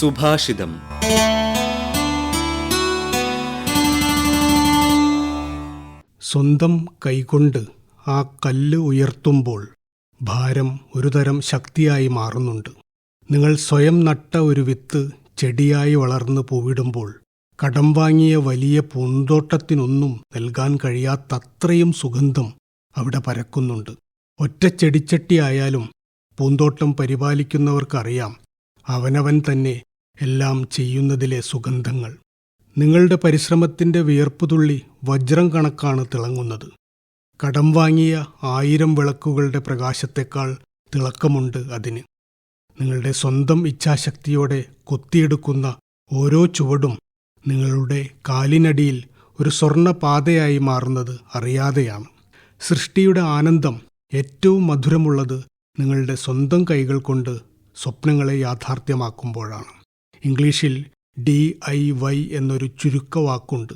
സുഭാഷിതം. സ്വന്തം കൈകൊണ്ട് ആ കല്ല് ഉയർത്തുമ്പോൾ ഭാരം ഒരുതരം ശക്തിയായി മാറുന്നുണ്ട്. നിങ്ങൾ സ്വയം നട്ട ഒരു വിത്ത് ചെടിയായി വളർന്ന് പൂവിടുമ്പോൾ കടം വാങ്ങിയ വലിയ പൂന്തോട്ടത്തിനൊന്നും നൽകാൻ കഴിയാത്തത്രയും സുഗന്ധം അവിടെ പരക്കുന്നുണ്ട്. ഒറ്റ ചെടിച്ചട്ടിയായാലും പൂന്തോട്ടം പരിപാലിക്കുന്നവർക്കറിയാം അവനവൻ തന്നെ എല്ലാം ചെയ്യുന്നതിലെ സുഗന്ധങ്ങൾ. നിങ്ങളുടെ പരിശ്രമത്തിന്റെ വിയർപ്പുതുള്ളി വജ്രം കണക്കാണ് തിളങ്ങുന്നത്. കടം വാങ്ങിയ ആയിരം വിളക്കുകളുടെ പ്രകാശത്തേക്കാൾ തിളക്കമുണ്ട് അതിന്. നിങ്ങളുടെ സ്വന്തം ഇച്ഛാശക്തിയോടെ കൊത്തിയെടുക്കുന്ന ഓരോ ചുവടും നിങ്ങളുടെ കാലിനടിയിൽ ഒരു സ്വർണപാതയായി മാറുന്നത് അറിയാതെയാണ്. സൃഷ്ടിയുടെ ആനന്ദം ഏറ്റവും മധുരമുള്ളത് നിങ്ങളുടെ സ്വന്തം കൈകൾ കൊണ്ട് സ്വപ്നങ്ങളെ യാഥാർത്ഥ്യമാക്കുമ്പോഴാണ്. ഇംഗ്ലീഷിൽ ഡി ഐ വൈ എന്നൊരു ചുരുക്കവാക്കുണ്ട്.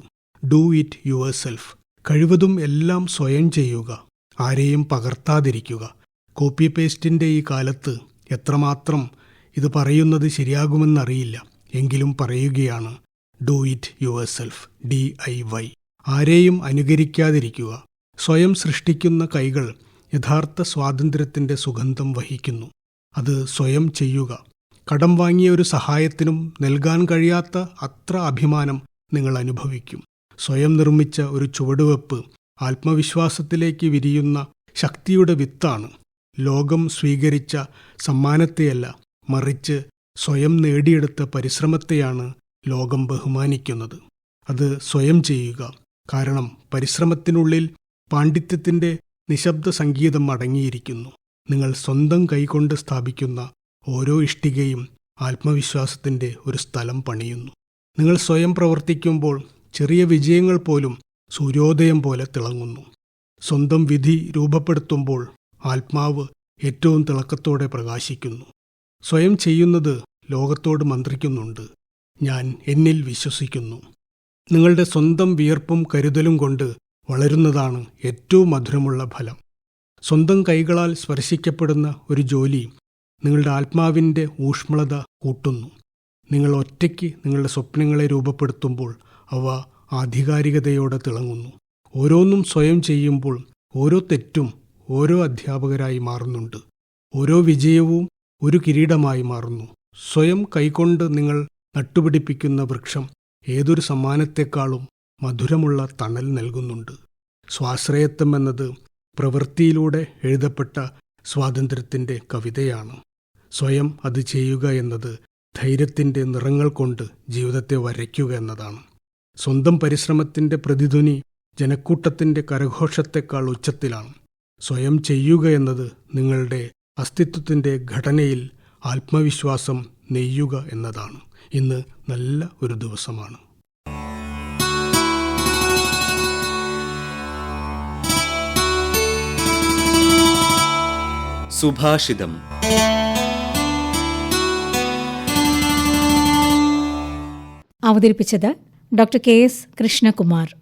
ഡു ഇറ്റ് യുവർ സെൽഫ് കഴിവതും എല്ലാം സ്വയം ചെയ്യുക. ആരെയും പകർത്താതിരിക്കുക. കോപ്പി പേസ്റ്റിന്റെ ഈ കാലത്ത് എത്രമാത്രം ഇത് പറയുന്നത് ശരിയാകുമെന്നറിയില്ല. എങ്കിലും പറയുകയാണ് do it yourself D I Y. ആരെയും അനുകരിക്കാതിരിക്കുക. സ്വയം സൃഷ്ടിക്കുന്ന കൈകൾ യഥാർത്ഥ സ്വാതന്ത്ര്യത്തിന്റെ സുഗന്ധം വഹിക്കുന്നു. അത് സ്വയം ചെയ്യുക. കടം വാങ്ങിയ ഒരു സഹായത്തിനും നൽകാൻ കഴിയാത്ത അത്ര അഭിമാനം നിങ്ങൾ അനുഭവിക്കും. സ്വയം നിർമ്മിച്ച ഒരു ചുവടുവെപ്പ് ആത്മവിശ്വാസത്തിലേക്ക് വിരിയുന്ന ശക്തിയുടെ വിത്താണ്. ലോകം സ്വീകരിച്ച സമ്മാനത്തെയല്ല മറിച്ച് സ്വയം നേടിയെടുത്ത പരിശ്രമത്തെയാണ് ലോകം ബഹുമാനിക്കുന്നത്. അത് സ്വയം ചെയ്യുക. കാരണം പരിശ്രമത്തിനുള്ളിൽ പാണ്ഡിത്യത്തിന്റെ നിശബ്ദ സംഗീതം അടങ്ങിയിരിക്കുന്നു. നിങ്ങൾ സ്വന്തം കൈകൊണ്ട് സ്ഥാപിക്കുന്ന ഓരോ ഇഷ്ടികയും ആത്മവിശ്വാസത്തിന്റെ ഒരു സ്ഥലം പണിയുന്നു. നിങ്ങൾ സ്വയം പ്രവർത്തിക്കുമ്പോൾ ചെറിയ വിജയങ്ങൾ പോലും സൂര്യോദയം പോലെ തിളങ്ങുന്നു. സ്വന്തം വിധി രൂപപ്പെടുത്തുമ്പോൾ ആത്മാവ് ഏറ്റവും തിളക്കത്തോടെ പ്രകാശിക്കുന്നു. സ്വയം ചെയ്യുന്നത് ലോകത്തോട് മന്ത്രിക്കുന്നുണ്ട്. ഞാൻ എന്നിൽ വിശ്വസിക്കുന്നു. നിങ്ങളുടെ സ്വന്തം വിയർപ്പും കരുതലും കൊണ്ട് വളരുന്നതാണ് ഏറ്റവും മധുരമുള്ള ഫലം. സ്വന്തം കൈകളാൽ സ്പർശിക്കപ്പെടുന്ന ഒരു ജോലി നിങ്ങളുടെ ആത്മാവിന്റെ ഊഷ്മളത കൂട്ടുന്നു. നിങ്ങൾ ഒറ്റയ്ക്ക് നിങ്ങളുടെ സ്വപ്നങ്ങളെ രൂപപ്പെടുത്തുമ്പോൾ അവ ആധികാരികതയോടെ തിളങ്ങുന്നു. ഓരോന്നും സ്വയം ചെയ്യുമ്പോൾ ഓരോ തെറ്റും ഓരോ അധ്യാപകരായി മാറുന്നുണ്ട്. ഓരോ വിജയവും ഒരു കിരീടമായി മാറുന്നു. സ്വയം കൈകൊണ്ട് നിങ്ങൾ നട്ടുപിടിപ്പിക്കുന്ന വൃക്ഷം ഏതൊരു സമ്മാനത്തെക്കാളും മധുരമുള്ള തണൽ നൽകുന്നുണ്ട്. സ്വാശ്രയത്വം എന്നത് പ്രവൃത്തിയിലൂടെ എഴുതപ്പെട്ട സ്വാതന്ത്ര്യത്തിന്റെ കവിതയാണ്. സ്വയം അത് ചെയ്യുക എന്നത് ധൈര്യത്തിന്റെ നിറങ്ങൾ കൊണ്ട് ജീവിതത്തെ വരയ്ക്കുക എന്നതാണ്. സ്വന്തം പരിശ്രമത്തിന്റെ പ്രതിധ്വനി ജനക്കൂട്ടത്തിന്റെ കരഘോഷത്തെക്കാൾ ഉച്ചത്തിലാണ്. സ്വയം ചെയ്യുക എന്നത് നിങ്ങളുടെ അസ്തിത്വത്തിന്റെ ഘടനയിൽ ആത്മവിശ്വാസം നെയ്യുക എന്നതാണ്. ഇന്ന് നല്ല ഒരു ദിവസമാണ്. സുഭാഷിതം. അവതരിപ്പിച്ചത് ഡോക്ടർ കെ എസ് കൃഷ്ണകുമാർ.